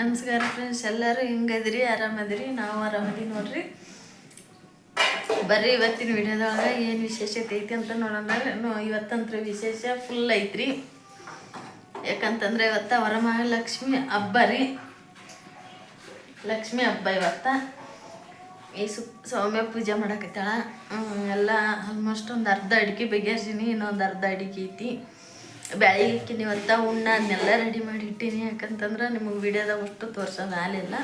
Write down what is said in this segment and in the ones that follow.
ನಮಸ್ಕಾರ ಫ್ರೆಂಡ್ಸ್ ಎಲ್ಲರೂ ಹಿಂಗದ್ರಿ ಆರಾಮದ್ರಿ? ನಾವು ಆರಾಮದಿ ನೋಡ್ರಿ. ಬರ್ರಿ ಇವತ್ತಿನ ವಿಡಿಯೋದೊಳಗೆ ಏನು ವಿಶೇಷತೆ ಐತಿ ಅಂತ ನೋಡೋಣ. ಇವತ್ತಂತ್ರ ವಿಶೇಷ ಫುಲ್ ಐತ್ರಿ. ಯಾಕಂತಂದ್ರೆ ಇವತ್ತ ವರಮಹಾಲಕ್ಷ್ಮಿ ಹಬ್ಬ ರೀ. ಲಕ್ಷ್ಮಿ ಹಬ್ಬ ಇವತ್ತ. ಈ ಸು ಸೌಮ್ಯ ಪೂಜೆ ಮಾಡಕತ್ತಾಳ. ಎಲ್ಲ ಆಲ್ಮೋಸ್ಟ್ ಒಂದು ಅರ್ಧ ಅಡಿಕೆ ಬಗೆಹರ್ಸಿನಿ, ಇನ್ನೊಂದು ಅರ್ಧ ಅಡಿಕೆ ಐತಿ. ಬೆಳಗ್ಗೆ ಅಂತ ಉಣ್ಣ, ಅದನ್ನೆಲ್ಲ ರೆಡಿ ಮಾಡಿ ಇಟ್ಟೀನಿ. ಯಾಕಂತಂದ್ರೆ ನಿಮಗೆ ವಿಡಿಯೋದಾಗ ಅಷ್ಟು ತೋರ್ಸೋದು ಆಲಿಲ್ಲ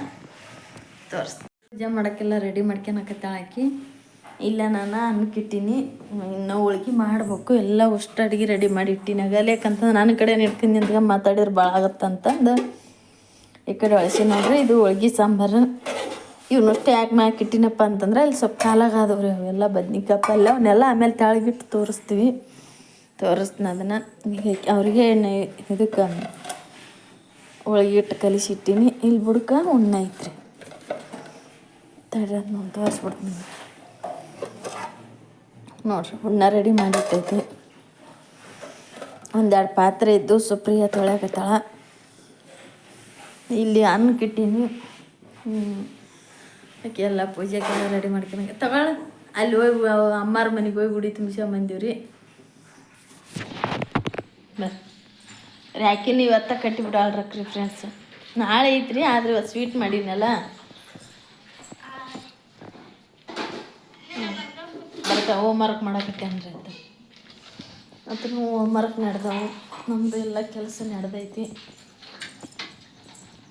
ತೋರಿಸ್ತೀನಿ. ಪೂಜೆ ಮಾಡೋಕ್ಕೆಲ್ಲ ರೆಡಿ ಆಕಿ. ಇಲ್ಲ ನಾನು ಅನ್ನಕ್ಕಿಟ್ಟೀನಿ. ಇನ್ನು ಹೋಳ್ಗೆ ಮಾಡಬೇಕು. ಎಲ್ಲ ಅಷ್ಟು ಅಡುಗೆ ರೆಡಿ ಮಾಡಿ ಇಟ್ಟೀನಿ. ಆಗಲ್ಲ ಯಾಕಂತಂದ್ರೆ ನನ್ನ ಕಡೆ ನಿಂತ್ಕೊಂಡು ನಿಂತ್ಕೊಂಡು ಮಾತಾಡಿದ್ರೆ ಭಾಳ ಆಗತ್ತಂತಂದು ಈ ಕಡೆ ಅಳಿಸಿ ನೋಡ್ರಿ, ಇದು ಹೋಳ್ಗೆ, ಸಾಂಬಾರು. ಇವನ್ನಷ್ಟು ಯಾಕೆ ಮ್ಯಾಕ್ ಅಂತಂದ್ರೆ ಅಲ್ಲಿ ಸ್ವಲ್ಪ ಕಾಲಾಗಾದವ್ರಿ ಅವೆಲ್ಲ. ಬದ್ನಿಕಾಯಿ, ಪಲ್ಯ, ಅವನ್ನೆಲ್ಲ ಆಮೇಲೆ ತೆಳಗಿಟ್ಟು ತೋರಿಸ್ತೀವಿ. ತೋರಿಸ್ತೀನಿ ಅದನ್ನು. ಅವ್ರಿಗೆ ಇದಕ್ಕೆ ಒಳಗೆ ಇಟ್ಟು ಕಲಿಸಿಟ್ಟಿನಿ. ಇಲ್ಲಿ ಬುಡ್ಕ ಉಣ್ಣ ಐತ್ರಿ. ತಡ ನಾನು ತೋರಿಸ್ಬಿಡ್ತೀನಿ. ನೋಡ್ರಿ, ಉಣ್ಣ ರೆಡಿ ಮಾಡಿಟ್ಟೈತಿ. ಒಂದೆರಡು ಪಾತ್ರೆ ಇದ್ದು ಸುಪ್ರಿಯ ತೊಳೆಕತ್ತಾಳ ಇಲ್ಲಿ ಅನ್ನಕ್ಕಿಟ್ಟೀನಿ ಹ್ಞೂ ಎಲ್ಲ ಪೂಜೆಗೆಲ್ಲ ರೆಡಿ ಮಾಡ್ಕೊಳಕ್ಕೆ ತಗೊಳ ಅಲ್ಲಿ ಹೋಗಿ ಅಮ್ಮಾರ ಮನೆಗೆ ಹೋಗಿ ಗುಡಿ ತುಂಬಿಸ್ಕೊಂಡ್ ಬಂದೀವ್ರಿ ಬರ್ರಿ ರ್ಯಾಕಿನ ಇವತ್ತ ಕಟ್ಟಿಬಿಡಾಳ್ರಕ್ರಿ ಫ್ರೆಂಡ್ಸ್ ನಾಳೆ ಐತ್ರಿ, ಆದ್ರೆ ಇವತ್ತು ಸ್ವೀಟ್ ಮಾಡೀನಲ್ಲ ಬರ್ತಾವೆ ಹೋಮ್ ವರ್ಕ್ ಮಾಡಕತ್ತೇನ್ರಿ ಅಂತ. ಅದ್ರ ಹೋಮ್ ವರ್ಕ್ ನಡೆದವು ನಮ್ಮದು ಎಲ್ಲ ಕೆಲಸ ನಡೆದೈತಿ.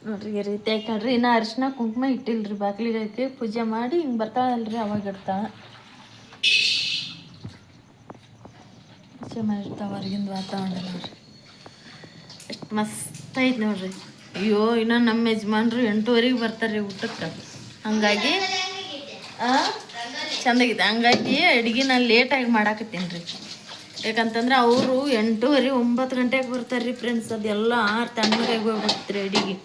ನೋಡ್ರಿ ಈ ರೀತಿ ನೋಡ್ರಿ. ಇನ್ನು ಅರಿಶಿನ ಕುಂಕುಮ ಇಟ್ಟಿಲ್ರಿ ಬಾಗಿಲಿಗೆ ಐತಿ ಪೂಜೆ ಮಾಡಿ ಹಿಂಗೆ ಬರ್ತಾಳಲ್ರಿ ಅವಾಗ ಇಡ್ತಾಳ. ಪೂಜೆ ಮಾಡಿರ್ತಾವ ಹೊರಗಿಂದ ವಾತಾವರಣ ನೋಡ್ರಿ ಎಷ್ಟು ಮಸ್ತ್ ಐತೆ ನೋಡ್ರಿ ಅಯ್ಯೋ ಇನ್ನೂ ನಮ್ಮ ಯಜಮಾನ್ರು ಎಂಟೂವರೆಗೆ ಬರ್ತಾರೆ ಊಟಕ್ಕೆ ಹಂಗಾಗಿ ಚಂದಾಗಿದೆ ಹಂಗಾಗಿ ಅಡುಗೆ ನಾನು ಲೇಟಾಗಿ ಮಾಡಾಕತ್ತೀನಿ ರೀ. ಯಾಕಂತಂದ್ರೆ ಅವರು ಎಂಟೂವರೆ ಒಂಬತ್ತು ಗಂಟೆಗೆ ಬರ್ತಾರೆ ರೀ ಫ್ರೆಂಡ್ಸ್ ಅದೆಲ್ಲ ಆರು ತಣ್ಣಗಾಗಿ ಹೋಗ್ಬಿಡ್ತೀರಿ ಅಡಿಗೆ.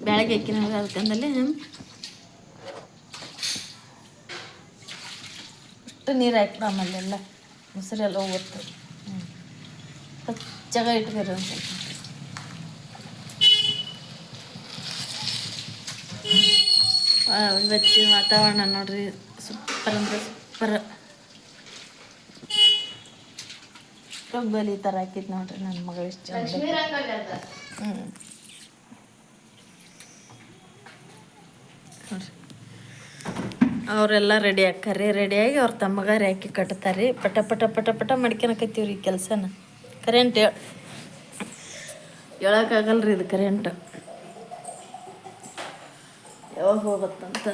ಬೆಳಗ್ಗೆ ಅಕ್ಕಿನ ಅದಕ್ಕಂದಲ್ಲಿ ಅಷ್ಟು ನೀರು ಹಾಕ್ಬಿಡ ಆಮೇಲೆಲ್ಲ ಮೊಸರೆಲ್ಲ ಹೋಗುತ್ತೆ ಪಚ್ಚಗ ಇಟ್ಕೊರಿ ಒಂದು ಸ್ವಲ್ಪ ಆ, ಇವತ್ತಿನ ವಾತಾವರಣ ನೋಡ್ರಿ ಸೂಪರ್ ಅಂದ್ರೆ ಸೂಪರ್ ರಂಗೋಲಿ ಈ ಥರ ಹಾಕಿದ್ ನೋಡ್ರಿ ನನ್ನ ಮಗ ಎಷ್ಟು ಚಂದ ಹ್ಞೂ ಅವರೆಲ್ಲ ರೆಡಿ ಆಕ್ಕಾರಿ ರೆಡಿಯಾಗಿ ಅವ್ರ ತಮ್ಮಗಾರಿ ಹಾಕಿ ಕಟ್ತಾರೆ ಪಟ ಪಟ ಪಟ ಪಟ ಮಾಡ್ಕೊಳಕತ್ತೀವ್ರಿ ಈ ಕೆಲಸನ ಕರೆಂಟ್ ಹೇಳೋಕ್ಕಾಗಲ್ರಿ ಇದು ಕರೆಂಟ್ ಯಾವಾಗ ಹೋಗುತ್ತಂತ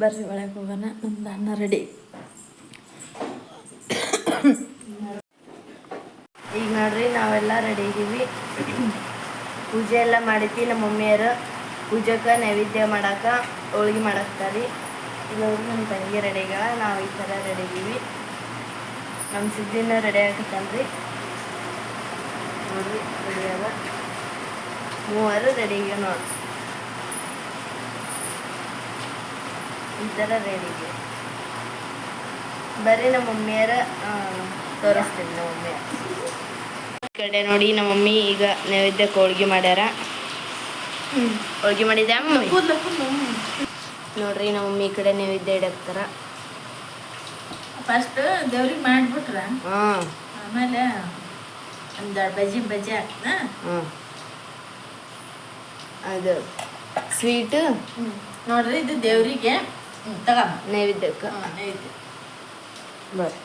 ಬರ್ರಿ ಒಳಗೆ ಹೋಗೋಣ, ನಮ್ದು ಅನ್ನ ರೆಡಿ ಈಗ ನೋಡ್ರಿ, ನಾವೆಲ್ಲ ರೆಡಿ ಇದೀವಿ. ಪೂಜೆ ಎಲ್ಲ ಮಾಡಿದ್ವಿ ನಮ್ಮ ಮಮ್ಮಿಯರು ಪೂಜೆಗೆ ನೈವೇದ್ಯ ಮಾಡಾಕ ಹೋಳ್ಗೆ ಮಾಡಾಕ್ತಾರೆ ಈಗ ಅವ್ರು ನಮ್ಮ ತಂಗಿ ರೆಡಿಗಳ ನಾವು ಈ ಥರ ರೆಡಿ ಇದೀವಿ. ನಮ್ಮ ಸಿದ್ದಿನ ರೆಡಿ ಆಗತ್ತಲ್ರಿ ನೋಡ್ರಿ ರೆಡಿ ಆಗ ಮೂವರು ರೆಡಿ ಏನೋ ನೋಡಿ. ಈ ಥರ ರೆಡಿ ಇದೆ ಬರ್ರಿ ನಮ್ಮ ಮಮ್ಮಿಯರ ತೋರಿಸ್ತೀನಿ ನಮ್ಮ ಮಮ್ಮಿಯ ಈ ಕಡೆ ನೋಡಿ ನಮ್ಮ ಮಮ್ಮಿ ಈಗ ನೈವೇದ್ಯಕ್ಕೆ ಹೋಳ್ಗೆ ಮಾಡ್ಯಾರ. ಹೋಳ್ಗೆ ಮಾಡಿದ್ಯಾ ಮಮ್ಮಿ. ನೋಡ್ರಿ ನಮ್ಮ ಮಮ್ಮಿ ಈ ಕಡೆ ನೈವೇದ್ಯ ಇಡಕ್ತಾರ. ಫಸ್ಟ್ ದೇವ್ರಿಗೆ ಮಾಡ್ಬಿಟ್ರ ಆಮೇಲೆ ಒಂದು ಬಜ್ಜಿ ಬಜ್ಜಿ ಹಾಕ್ತಾ ಅದು ಸ್ವೀಟ್? ನೋಡ್ರಿ ಇದು ದೇವರಿಗೆ ತಗ ನೈವೇದ್ಯಕ್ಕೆ. ಬರ್ರಿ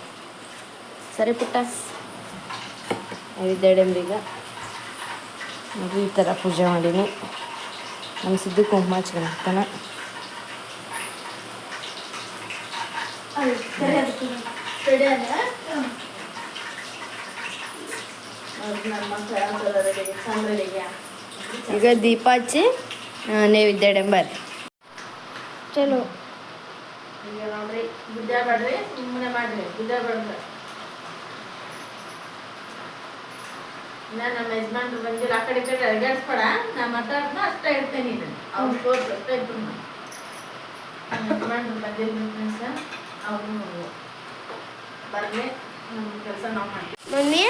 ಸರಿ ಪುಟ್ಟ. ನೈವೇದ್ಯ ನೋಡ್ರಿ ಈ ಥರ ಪೂಜೆ ಮಾಡೀನಿ. ನಮ್ಮ ಸಿದ್ದು ಕುಂಕುಮ ಹಚ್ಕೊಂಡ್ತಾನ ಈಗ ದೀಪ ಹಚ್ಚಿ ದೀಪಾಜಿ ನೈವೇದ್ಯ ಇಡಂಬರ್ರಿ ಚಲೋ. ಈಗ ನೋಡ್ರಿ ಗುದ್ದೆ ಬೇಡ್ರಿ ಸುಮ್ಮನೆ ಮಾಡ್ರಿ ಗುದ್ದೆ ಬಡ್ರಿ ಇನ್ನ ನಮ್ಮ ಯಜಮಾನ್ರು ಬಂದಿರ ಆ ಕಡೆ ಈ ಕಡೆ ಅಡ್ಗಾಡ್ಸ್ಬೇಡ ನಾ ಮಾತಾಡ್ನ ಅಷ್ಟೇ ಇರ್ತೇನೆ ಅವ್ರು ಅಷ್ಟೇ ನಾನು. ನಮ್ಮ ಯಜಮಾನ್ರು ಬಂದಿಲ್ಲ ಅವರು ಬರ್ಲಿ ನಮ್ಮ ಕೆಲಸ ನಾವು ಮಾಡ್ತೀವಿ. ಮಮ್ಮಿ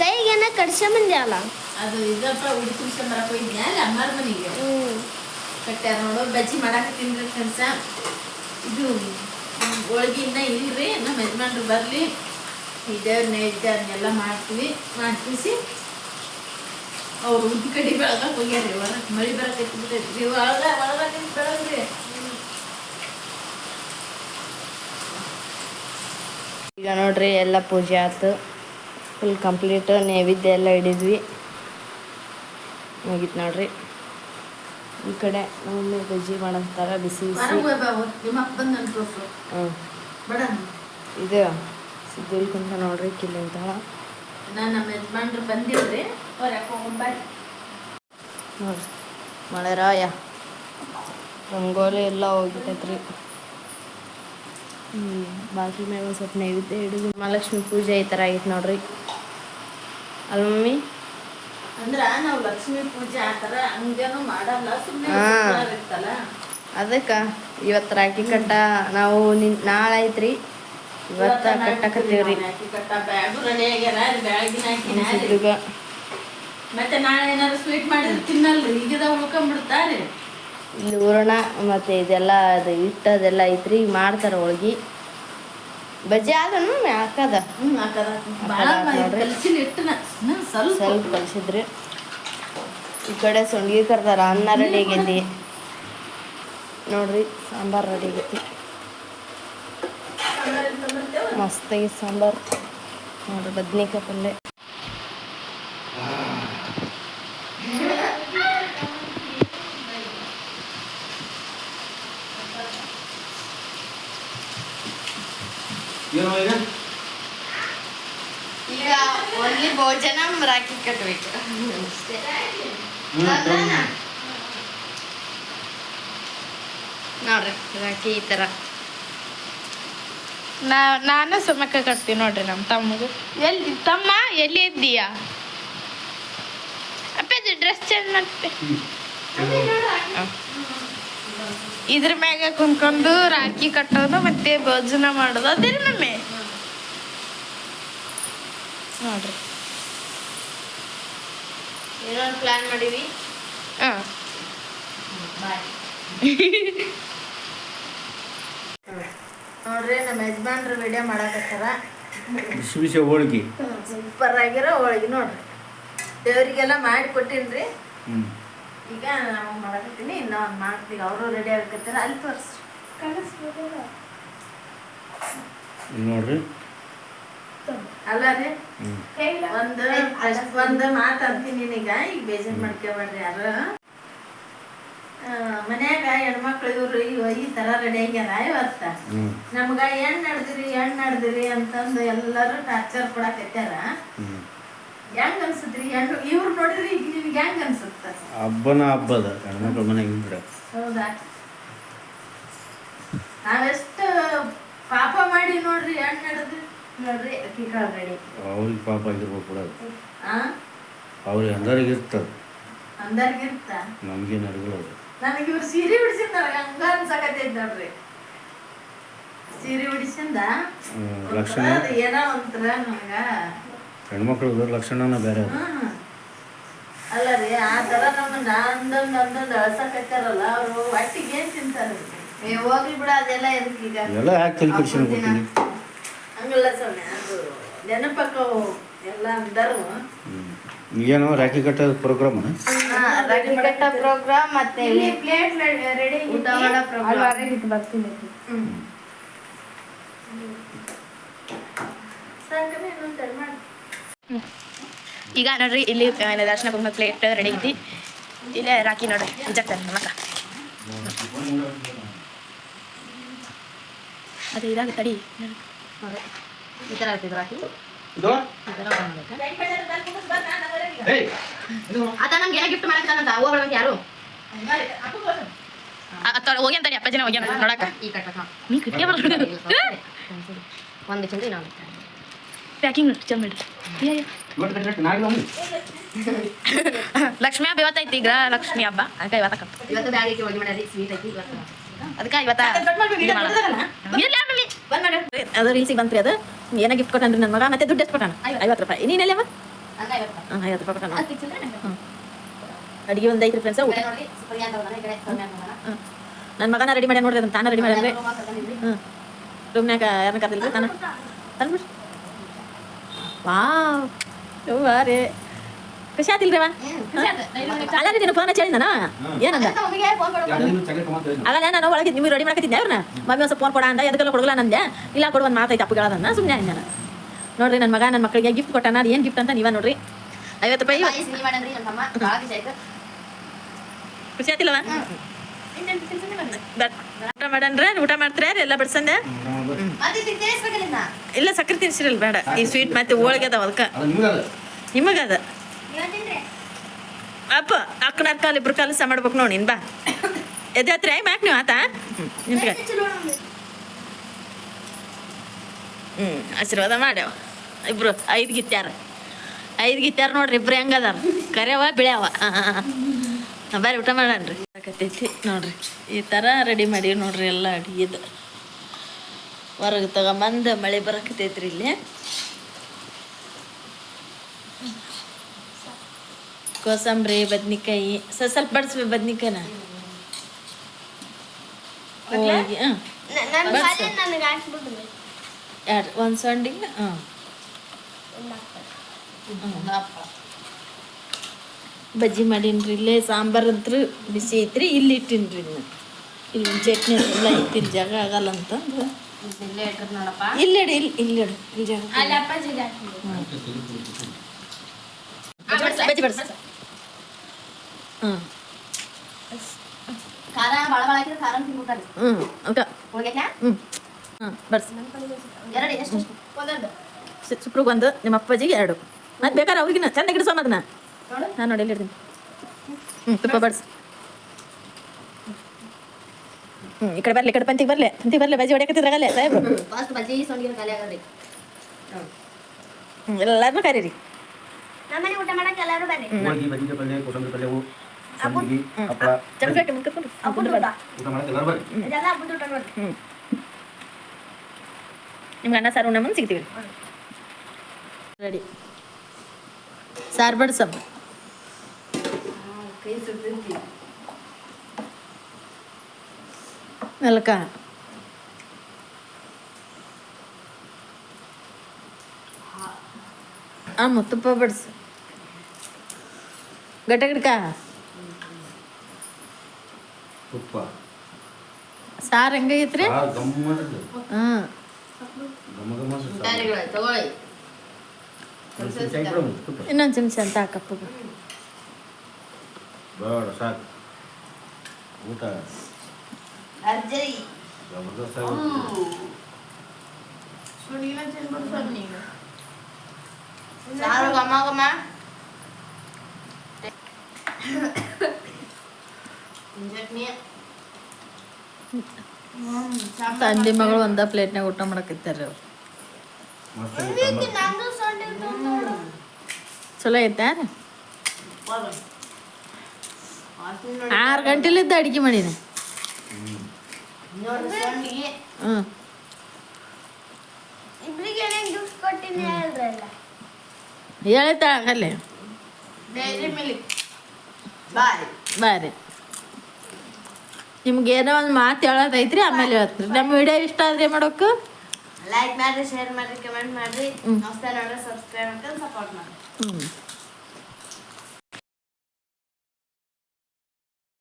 ಕೈಗೇನ ಕಡ್ಸ್ಕೊಂಬಂದ್ಯಲ್ಲ? ಅದು ಇದಪ್ಪ ಉಡಿ ತುಂಬ್ಕೊಂಬರಕ್ಕೆ ಹೋಗಿದ್ದೆ ಅಲ್ಲಿ ಅಮ್ಮಾರ ಮನೆಗೆ. ಕಟ್ಟ್ಯಾರ ನೋಡು ಬಜ್ಜಿ ಮಾಡಾಕತ್ತೀನಿ ಕೆಲಸ. ಇದು ಹೋಳ್ಗೆ ಇಲ್ರಿ ನಮ್ಮ ಯಜಮಾನ್ರು ಬರಲಿ. ದೇವ್ರ ನೈವೇದ್ಯ ಅದನ್ನೆಲ್ಲ ಮಾಡ್ತೀವಿ. ಮಾಡ್ತೀಸಿ ಅವ್ರು ಉದ್ದಿ ಕಡೆ ಹೋಗ್ಯಾರ ರೀ ಒಳಗೆ ಮಳೆ ಬರಕೈತಿ ರೀ ಒಳಗೆ ಒಳಗೆ ಬೆಳಗ್ರಿ ಈಗ ನೋಡ್ರಿ ಎಲ್ಲ ಪೂಜೆ ಆಯ್ತು ಫುಲ್ ಕಂಪ್ಲೀಟ್ ನೈವೇದ್ಯ ಎಲ್ಲ ಹಿಡಿದ್ವಿ ಮುಗೀತು ನೋಡ್ರಿ. ಈ ಕಡೆ ನಮ್ಮಮ್ಮಿ ಬಜ್ಜಿ ಮಾಡಂತಾರ ಬಿಸಿ ಬಿಸಿ. ನಿಮ್ಮ ಇದು ಸಿದ್ದಿಲ್ ಕುಂತ ನೋಡ್ರಿ ಕಿಲ್ಲಿಂತ. ನಮ್ಮ ನೋಡ್ರಿ. ಮಳೆರಾಯ ರಂಗೋಲಿ ಎಲ್ಲ ಹೋಗ್ಬಿಟ್ಟೈತ್ರಿ ಹ್ಞೂ ಬಾಗಿಲ ಮ್ಯಾಗ ಒಂದು ಸ್ವಲ್ಪ ನೈವೇದ್ಯ ಹಿಡಿದು ಮಹಾಲಕ್ಷ್ಮಿ ಪೂಜೆ ಈ ಥರ ಆಗೈತೆ ನೋಡ್ರಿ. ಅಲ್ಲ ಮಮ್ಮಿ? ಅಂದ್ರ ನಾವು ಲಕ್ಷ್ಮಿ ಪೂಜೆ ಆ ಥರ ಹಂಗೇನು ಮಾಡಲ್ಲ ಸುಮ್ಮನೆ ಅದಕ್ಕೆ ಇವತ್ತು ರಾಖಿ ಕಟ್ಟ ನಾವು ನಿನ್ ನಾಳೆ ಐತ್ರಿ. ಇವತ್ತ ಕಟ್ಟಕತ್ತೀವ್ರಿ ಮತ್ತೆ ನಾಳೆ ಏನಾದ್ರು ಸ್ವೀಟ್ ಮಾಡಿದ್ರೆ ತಿನ್ನಲ್ರಿ ಈಗದ ಉಳ್ಕೊಂಡ್ಬಿಡ್ತಾರೆ ಹೂರಣ ಮತ್ತೆ ಇದೆಲ್ಲ ಅದು ಹಿಟ್ಟು ಅದೆಲ್ಲ ಐತ್ರಿ ಈಗ ಮಾಡ್ತಾರ ಹೋಳ್ಗಿ. ಬಜ್ಜಿ ಆದ್ರೂ ಹಾಕದ? ಸ್ವಲ್ಪ. ಕಲಿಸಿದ್ರಿ. ಈ ಕಡೆ ಸೊಂಡ್ಗಿ ಕರ್ದಾರ ಅನ್ನ ರೆಡಿ ಆಗೈತಿ. ನೋಡ್ರಿ ಸಾಂಬಾರ್ ರೆಡಿ ಆಗೈತಿ. ಮಸ್ತಾಗಿ ಸಾಂಬಾರ್. ನೋಡ್ರಿ ಬದ್ನಿಕಾಯಿ ಪಲ್ಯ ಏನೋ ಈಗ ಈಗ ಒನ್ಲಿ ಭೋಜನ ರಾಖಿ ಕಟ್ಟಬೇಕು ನೋಡ್ರಿ ರಾಕಿ ಈ ಥರ ನಾ ನಾನು ಸುಮಕ ಕಟ್ತೀನಿ ನೋಡ್ರಿ ನಮ್ಮ ತಮ್ಮಗು. ಎಲ್ಲಿ ತಮ್ಮ ಎಲ್ಲಿ ಇದ್ದೀಯಾ? ಅಪ್ಪ ಇದು ಡ್ರೆಸ್ ಚೇಂಜ್ ಮಾಡ್ತೆ ಇದ್ರ ಮ್ಯಾಗ ಕುಂತ್ಕೊಂಡು ರಾಖಿ ಕಟ್ಟೋದು ಮತ್ತೆ ಭೋಜನ ಮಾಡೋದು ಅದೇ ಮಮ್ಮಿ? ನೋಡ್ರಿ. ಏನೋ ಒಂದು ಪ್ಲ್ಯಾನ್ ಮಾಡೀವಿ? ಹಾಂ. ನೋಡ್ರಿ ನಮ್ಮ ಯಜಮಾನ್ರು ವಿಡಿಯೋ ಮಾಡಾಕತ್ತಾರ. ಬಿಸಿ ಬಿಸಿ ಹೋಳ್ಗಿ ಸೂಪರ್ ಆಗಿರೋ ಹೋಳಿಗೆ ನೋಡ್ರಿ. ದೇವರಿಗೆಲ್ಲ ಮಾಡಿ ಕೊಟ್ಟಿನ್ರಿ. ಈಗ ನಾವು ಮಾಡಕತ್ತೀನಿ ಇನ್ನೂ ಒಂದು ಮಾಡ್ತೀವಿ. ಅವರು ರೆಡಿ ಆಗಕತ್ತಾರ. ಅಲ್ಲಿ ತೋರಿಸಿ ಇಲ್ಲಿ ನೋಡ್ರಿ. ಅಲ್ಲ ರೀ ಒಂದು ಒಂದು ಮಾತು ಅಂತೀನಿ ನಿನಗ. ಈಗ ಬೇಜಾರು ಮಾಡ್ಕೋಬೇಡ್ರಿ ಯಾರು. ಮನ್ಯಾಗ ಹೆಣ್ಮಕ್ಳು ಇವ್ರು ಇವ ಈ ತರ ರೆಡಿ ಆಗ್ಯಾರ ಇವತ್ತ. ನಮ್ಗ ಹೆಣ್ ನಡ್ದಿರಿ ಹೆಣ್ ನಡ್ದಿರಿ ಅಂತಂದು ಎಲ್ಲರೂ ಟಾರ್ಚರ್ ಕೊಡಕತ್ಯಾರ ಹೆಂಗ್ ಅನ್ಸುತ್ರಿ? ಹೆಣ್ಣು ಇವ್ರು ನೋಡಿದ್ರಿ ಈಗ ನಿಮ್ಗೆ ಹೆಂಗ್ ಅನ್ಸುತ್ತ? ಹಬ್ಬನ ಹಬ್ಬದ ಹೆಣ್ಮಕ್ಳ ಮನೆಗೆ ಇದ್ರೆ ಹೌದಾ? ನಾವೆಷ್ಟು ಪಾಪ ಮಾಡಿ ನೋಡ್ರಿ ಹೆಣ್ಣು ನಡೆದ್ರಿ ನೋಡ್ರಿ ಅಕ್ಕಿ ಕಾಳು ರೆಡಿ. ಅವ್ರಿಗೆ ಪಾಪ ಆಗಿರ್ಬೇಕು ಕೂಡ ಆ? ಅವ್ರಿಗೆ ಅಂದರಿಗೆ ಇರ್ತದೆ ನಮಗೇನು ಅರಿಗಳದು ನನಗೆ ಇವ್ರು ಸೀರೆ ಉಡಿಸಿಂದ ಹಂಗ ಅನ್ಸಕತ್ತೈತ್ ನೋಡ್ರಿ. ಸೀರೆ ಉಡಿಸಿಂದ? ಲಕ್ಷಣ. ಏನೋ ಒಂಥರ ನನಗ ಹೆಣ್ಮಕ್ಳದ್ದು ಲಕ್ಷಣನ ಬೇರೆ ಅಲ್ಲ ರೀ ಆ ತರ ನಮ್ಮನ್ನ ಅಂದೊಂದು ಅಂದೊಂದು ಅಳಸಕತ್ತಾರಲ್ಲ ಅವ್ರು ಒಟ್ಟಿಗೆ ಏನ್ ತಿಂತಾರೆ? ಹೋಗ್ಲಿ ಬಿಡ ಅದೆಲ್ಲ ಎದಕ್ಕೀಗ ಎಲ್ಲ ಕೆಡ್ಸ್ಕೊಂಡ್ ಕೊಡ್ತೀನಿ? ಹಂಗಲ್ಲ ಸ್ವಾಮಿ ಅದು ನೆನಪಕ್ಕವು ಎಲ್ಲ ಅಂದರು. ಹ್ಞೂ ಏನು ರಾಖಿ ಕಟ್ಟೋದು ಪ್ರೋಗ್ರಾಮ್ ರಾಖಿ ಕಟ್ಟ ಪ್ರೋಗ್ರಾಮ್ ಮತ್ತೆ ಇಲ್ಲಿ ಪ್ಲೇಟ್ ರೆಡಿ ಊಟ ಮಾಡೋ ಪ್ರೋಗ್ರಾಮ್ ಬರ್ತೀನಿ. ಈಗ ನೋಡ್ರಿ ಇಲ್ಲಿ ದರ್ಶನ ಕುಂಕುಮ ಪ್ಲೇಟ್ ರೆಡಿ ಐತಿ ಇಲ್ಲೇ ರಾಖಿ ನೋಡ್ರಿ ನಿಜಾಗ್ತಾನೆ ನಮ್ಮಕ್ಕ ಅದು ಇದಾಗ ತಡಿ ಈ ಥರ ಆತ ನಮ್ಗೆ ಏನೋ ಗಿಫ್ಟ್ ಅಂತ ಬರ್ಬೇಕು ಯಾರು? ಹೋಗಿ ಅಂತಾನೆ ಅಪ್ಪಾಜಿನ ಹೋಗ್ಯಾನ ನೋಡಕ್ಕ. ಈ ಕಟ್ಟ ನೀ ಬರ್ಬಿಡು ಒಂದು ಪ್ಯಾಕಿಂಗ್ ಚಂದ ಬಿಡ್ರಿ ಏ, ಏ. ಲಕ್ಷ್ಮಿ ಹಬ್ಬ ಇವತ್ತೈತಿ ಈಗ ಲಕ್ಷ್ಮಿ ಹಬ್ಬ. ಅದಕ್ಕೆ ಇವತ್ತ ಇವತ್ತು ಬ್ಯಾಗ್ ಐತಿ ಹೋಗಿ ಮಾಡ್ಯಾರಿ ಸ್ವೀಟ್ ಐತಿ ಇವತ್ತು. ಅದಕ್ಕೆ ಇವತ್ತ ಅದು ರೀಲ್ಸಿಗೆ ಬಂತ್ರಿ ಅದು. ಏನೋ ಗಿಫ್ಟ್ ಕೊಟ್ಟನ್ರಿ ನನ್ನ ಮಗ ಮತ್ತೆ ದುಡ್ಡು ಎಷ್ಟು ಕೊಟ್ಟಾನ? ಐವತ್ತು. ರೂಪಾಯಿ. ನೀನೆಲ್ಲಮ್ಮ ಹಾಂ ಐವತ್ತು ರೂಪಾಯಿ. ಕೊಟ್ಟಾನ. ಅಡುಗೆ ಒಂದು ಐದು ಫ್ರೆಂಡ್ಸ್ ಊಟ. ನನ್ನ ಮಗನ ರೆಡಿ ಮಾಡಿ ನೋಡ್ರಿ ಅದನ್ನ ತಾನ ರೆಡಿ ಮಾಡ್ಯಾನ್ರಿ ಹ್ಞೂ ರೂಮ್ನ್ಯಾಗ ಯಾರನ್ನ ಕರ್ದಿಲ್ರಿ? ತಾನ? ತಂದ್ಬಿಡ್ರಿ ವಾವ್. ರೀ ಖುಷಿ ಆತಿಲ್ರಿ ಅವ ಅಲ್ಲ ರೀ ಫೋನ್ ಹಚ್ಚಿ ಹೇಳಿದಾನ ಏನಂದ? ಆಗಲ್ಲ ನಾನು ಒಳಗೆ ನಿಮಗೆ ರೆಡಿ ಮಾಡಕತ್ತಿದ್ದೆ ಅವ್ರನ್ನ ಮಮ್ಮಿ ಒಂದು ಸ್ವಲ್ಪ ಫೋನ್ ಕೊಡ ಅಂದ ಎದಕ್ಕೆಲ್ಲ ಕೊಡಲ್ಲ ನಂದೆ. ಇಲ್ಲ ಕೊಡು ಒಂದು ಮಾತೈತೆ ಅಪ್ಪಗೆ ಹೇಳೋದನ್ನ. ಸುಮ್ಮನೆ ಅಂದ ನೋಡ್ರಿ ನನ್ನ ಮಗ ನನ್ನ ಮಕ್ಕಳಿಗೆ ಗಿಫ್ಟ್ ಕೊಟ್ಟಾನ ಅದು ಏನು ಗಿಫ್ಟ್ ಅಂತ ನೀವ ನೋಡ್ರಿ. ಐವತ್ತು ರೂಪಾಯಿ. ಖುಷಿ ಆತಿಲ್ಲವ ಬಟ್ ಊಟ ಮಾಡನ್ರ? ಊಟ ಮಾಡ್ತೀರ ಎಲ್ಲ ಬಡ್ಸಂದೆ? ಇಲ್ಲ ಸಕ್ಕರೆ ತಿನ್ಸಿರಲ್ಲ ಬೇಡ. ಈ ಸ್ವೀಟ್ ಮತ್ತೆ ಹೋಳಿಗೆ ಅದಾವ ಅದಕ್ಕೆ ನಿಮಗದ? ಅಪ್ಪ ಅಕ್ಕನ ಕಾಲು ಇಬ್ರು ಕಾಲು ಸಹ ಮಾಡ್ಬೇಕು ನೋಡಿ ನಿನ್ ಬಾ. ಎದೆ ಹತ್ರ ಮ್ಯಾಕ್ ನೀವು ಆತ? ಹ್ಮ್ ಹ್ಞೂ ಆಶೀರ್ವಾದ ಮಾಡ್ಯಾವ. ಇಬ್ರು ಐದು ಗಿತ್ಯಾರ. ಐದು ಗಿತ್ಯಾರ ನೋಡ್ರಿ ಇಬ್ರು ಹೆಂಗದಾರ ಕರೆಯವ ಬಿಳ್ಯಾವ? ಹಾಂ ಬರ್ರಿ ಊಟ ಮಾಡಣ್ರಿ ಆಕತೈತಿ ನೋಡ್ರಿ. ಈ ಥರ ರೆಡಿ ಮಾಡಿ ನೋಡ್ರಿ ಎಲ್ಲ ಅಡಿಗೆದ. ಹೊರಗೆ ತಗೊಂಬಂದು ಮಳೆ ಬರಕತೈತ್ರಿ ಇಲ್ಲಿ. ಕೋಸಂಬರಿ ಬದ್ನಿಕಾಯಿ ಸ ಸ್ವಲ್ಪ ಬಡಿಸ್ಬೇ ಬದ್ನಿಕಾಯಿನ. ಹೋಗಿ ಹಾಂ. ಎರಡು ಒಂದು ಸೊಂಡಿಗೆ ಹಾಂ. ಬಜ್ಜಿ ಮಾಡೀನ್ರಿ ಇಲ್ಲೇ ಸಾಂಬಾರ್ ಅಂತೂ ಬಿಸಿ ಐತ್ರಿ ಇಲ್ಲಿ ಇಟ್ಟಿನ್ರಿ ಇನ್ನು. ಇಲ್ಲಿ ಒಂದು ಚಟ್ನಿ ಎಲ್ಲ ಇಟ್ಟಿನ ಜಾಗ ಆಗಲ್ಲ ಅಂತಂದು ಇಲ್ಲಿ ಇಡಿ ಇಲ್ಲಿ ಇಲ್ಲಿ ಇಡು ಇಲ್ಲಿ ಜಾಗ. ಬಜ್ಜಿ ಬಡ್ಸ. ಹ್ಞೂ ಖಾರ ಭಾಳ ಭಾಳ ಹಾಕಿದ್ರೆ ಖಾರ ತಿನ್ಬಿಡ್ತಾರೆ ಹ್ಞೂ ಅಕ್ಕ ಹೋಗೈತಾ ಹ್ಞೂ ಹಾಂ ಬಡ್ಸ ಎರಡು ಎಷ್ಟು ಸುಪ್ರಿಗೆ ಒಂದು ನಿಮ್ಮ ಅಪ್ಪಾಜಿಗೆ ಎರಡು. ಮತ್ತೆ ಬೇಕಾದ್ರೆ ಅವ್ರಿಗಿನ ಚೆಂದ ಗಿಡಿಸೋಮ ಅದನ್ನ ನೋಡಿ. ನಾನು ನೋಡಿ ಇಡ್ತೀನಿ. ಹ್ಞೂ ತುಪ್ಪ ಬಡ್ಸ್ ಹ್ಞೂ ಈ ಕಡೆ ಬರಲಿ ಈ ಕಡೆ ಪಂತಿಗೆ ಬರಲಿ. ಪಂತಿಗೆ ಬರಲಿ ಬಜ್ಜಿ ಹೊಡೆಯಕತ್ತಿದ್ರಾಗಲ್ಲೇ ಸಾಹೇಬ್ರು ಹ್ಞೂ ಎಲ್ಲಾರನ್ನೂ ಕರೀರಿ. ನಮ್ಮನೆ ಊಟ ಮಾಡಕ್ಕೆ ಎಲ್ಲರೂ ಬನ್ನಿ ಹೋಳಿಗೆ ಬದ್ನಿಕಾಯಿ ಪಲ್ಯ ಕೊತ್ತಂಬರಿ ಪಲ್ಯವು ಸಂಡಿಗೆ ಹಪ್ಪಳ ಚಮಚಕ್ಕೆ ಮುಟ್ಕೊಂಡು ಹಬ್ಬದ ಊಟ ಊಟ ಮಾಡಕ್ಕೆ ಎಲ್ಲರೂ ಬರ್ರಿ ಇದೆಲ್ಲ ಹಬ್ಬದ ಊಟ ನೋಡಿ ಹ್ಞೂ ನಿಮ್ಗೆ ಅನ್ನ ಸಾರು ಉಣ್ಣ ಮುಂದೆ ಸಿಗ್ತೀವಿ ರೆಡಿ ಸಾರು ಬಡ್ಸಮ್ಮ ಕೈ ಸುಡ್ತೈತಿ ನೆಲಕ ಆ ತುಪ್ಪ ಬಡ್ಸು ಗಟ್ಟ ಗಿಡ್ಕ ಒಂದ್ ಸ್ವಲ್ಪ ಹಾಕ್ಬಿಡು ತುಪ್ಪ ಇನ್ನೊಂದು ಚಮಚ ಅಂತ ಹಾಕಪ್ಪಗೆ ಬೇಡ ಸಾಕು ಊಟ ಅರ್ಜರಿ ಜಬರ್ದಸ್ತ್ ಆಗುತ್ತೆ. ಸುಡಿನ ತಿನ್ಬಿಡ್ತಾರೆ ನೀನು ಸಾರು ಘಮ ಘಮ ಚಟ್ನಿ ತಂದೆ ಮಗಳು ಒಂದ ಪ್ಲೇಟ್ನಾಗ ಊಟ ಮಾಡಕತ್ತಾರ ಅವ್ರು. ಚಲೋ ಐತೆ ಆರು ಗಂಟೆಲಿದ್ದ ಅಡಿಗೆ ಮಾಡಿನ. ಹ್ಞೂ ಹೇಳ್ತಾ ಆಗಲ್ಲೇ. ಬಾರಿ ಬಾರಿ ನಿಮ್ಗೆ ಏನೋ ಒಂದು ಮಾತು ಹೇಳೋದೈತ್ರಿ ಆಮೇಲೆ ಹೇಳ್ತೀರಿ ನಮ್ಮ ವಿಡಿಯೋ ಇಷ್ಟ ಆದ್ರೆ ಮಾಡೋಕೆ? ಲೈಕ್ ಮಾಡ್ರಿ ಶೇರ್ ಮಾಡಿ ಕಮೆಂಟ್ ಮಾಡಿ. ಹೊಸ ನೋಡ್ರಿ ಸಬ್ಸ್ಕ್ರೈಬ್ ಮಾಡ್ಕೊಂಡು ಸಪೋರ್ಟ್ ಮಾಡಿ ಹ್ಞೂ